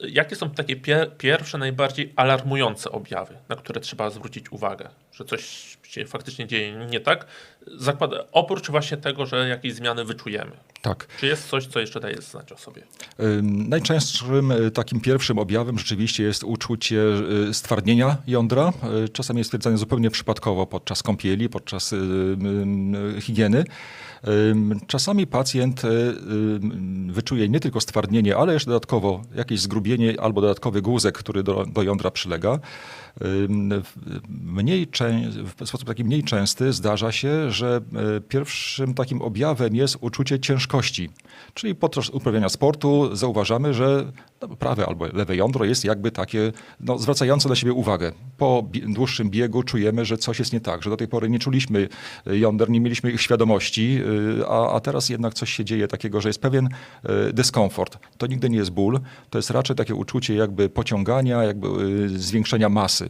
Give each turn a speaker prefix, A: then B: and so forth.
A: Jakie są takie pie pierwsze, najbardziej alarmujące objawy, na które trzeba zwrócić uwagę, że coś się faktycznie dzieje nie tak? Zakłada, oprócz właśnie tego, że jakieś zmiany wyczujemy.
B: Tak.
A: Czy jest coś, co jeszcze daje znać o sobie?
B: Ym, Najczęstszym y, takim pierwszym objawem rzeczywiście jest uczucie y, stwardnienia jądra. Y, Czasami jest stwierdzane zupełnie przypadkowo podczas kąpieli, podczas higieny. Czasami pacjent wyczuje nie tylko stwardnienie, ale jeszcze dodatkowo jakieś zgrubienie albo dodatkowy guzek, który do, do jądra przylega. Mniej w sposób taki mniej częsty zdarza się, że e, pierwszym takim objawem jest uczucie ciężkości. Czyli podczas uprawiania sportu zauważamy, że no, prawe albo lewe jądro jest jakby takie no, zwracające na siebie uwagę. Po dłuższym biegu czujemy, że coś jest nie tak, że do tej pory nie czuliśmy e, jąder, nie mieliśmy ich świadomości, e, a, a teraz jednak coś się dzieje takiego, że jest pewien dyskomfort. To nigdy nie jest ból, to jest raczej takie uczucie jakby pociągania, jakby e, zwiększenia masy.